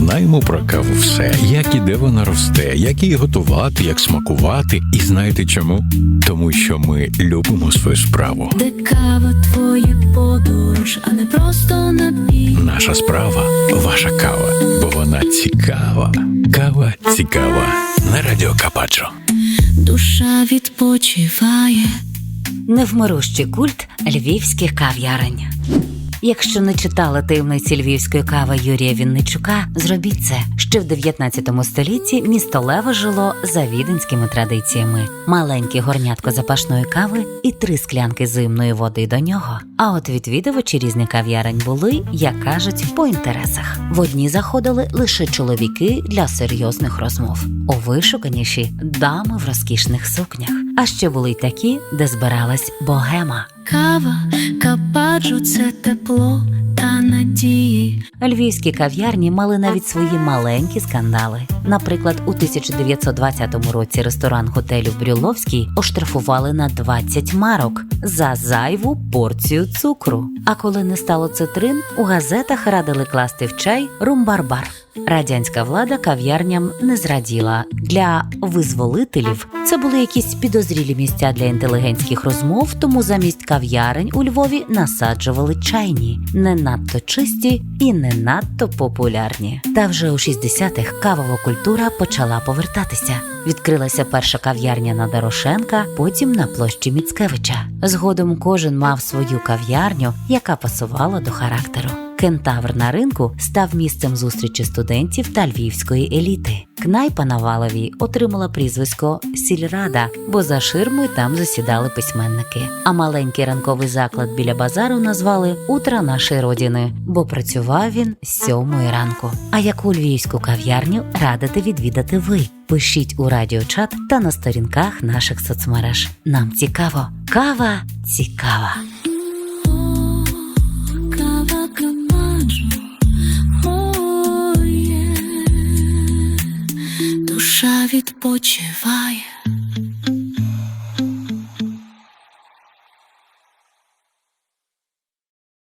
знаємо про каву все, як і де вона росте, як її готувати, як смакувати. І знаєте чому? Тому що ми любимо свою справу. Де кава твоя подорож, а не просто напій. Наша справа ваша кава, бо вона цікава. Кава цікава на радіо Капачо. Душа відпочиває. Невмирущий культ львівських кав'ярень. Якщо не читали таємниці львівської кави Юрія Вінничука, зробіть це. Ще в 19 столітті місто Лева жило за віденськими традиціями: маленьке горнятко запашної кави і три склянки зимної води до нього. А от відвідувачі різних кав'ярень були, як кажуть, по інтересах. В одні заходили лише чоловіки для серйозних розмов, у вишуканіші дами в розкішних сукнях. А ще були й такі, де збиралась богема. Кава, кападжу, це тепло надії. Львівські кав'ярні мали навіть свої маленькі скандали. Наприклад, у 1920 році ресторан готелю Брюловський оштрафували на 20 марок за зайву порцію цукру. А коли не стало цитрин, у газетах радили класти в чай румбарбар. Радянська влада кав'ярням не зраділа. Для визволителів це були якісь підозрілі місця для інтелігентських розмов, тому замість кав'ярень у Львові насаджували чайні, не надто чисті і не надто популярні. Та вже у 60-х кавова культура почала повертатися. Відкрилася перша кав'ярня на Дорошенка, потім на площі Міцкевича. Згодом кожен мав свою кав'ярню, яка пасувала до характеру. Кентавр на ринку став місцем зустрічі студентів та львівської еліти. Кнайпа на Валовій отримала прізвисько Сільрада, бо за ширмою там засідали письменники. А маленький ранковий заклад біля базару назвали Утра нашої родини, бо працював він з сьомої ранку. А яку львівську кав'ярню радите відвідати ви? Пишіть у радіочат та на сторінках наших соцмереж. Нам цікаво. Кава цікава. Душа відпочиває.